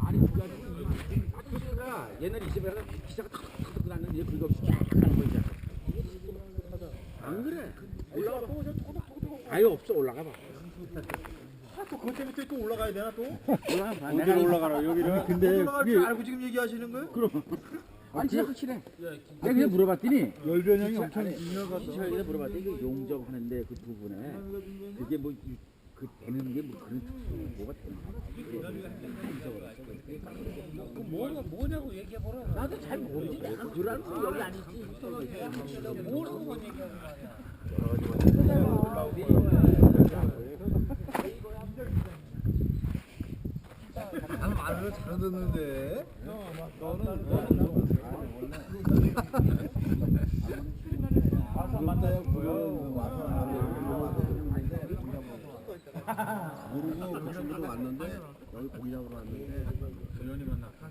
아니 이 박수가 옛날에 이 집에 기사가 탁탁탁 났는데 그거 없이 쫙 가는 거 있잖아. 안 그래? 올라가 봐. 아예 없어 올라가 봐. 또 그것 때문에 또 올라가야 되나 또? 올라가 봐. 어디로 올라가라 여기를 근데 올라갈 줄 알고 지금 얘기하시는 거예요? 아니 진짜 확실해. 내가 그냥 물어봤더니 열변 형이 엄청 기차에 물어봤더니 그 용접하는데 그 부분에 그게 뭐 그 되는 게 뭐 그런 특수 뭐가 되는 거 뭐냐 뭐냐고 얘기해 보라. 나도 잘 모르지. 내가 줄 알고 여기 아니지. 뭐라고 얘기하는 거야. 나는 말을 잘 듣는데. 모르고 그 친구도 왔는데 여기 잡으러 왔는데 우연히 만났구나.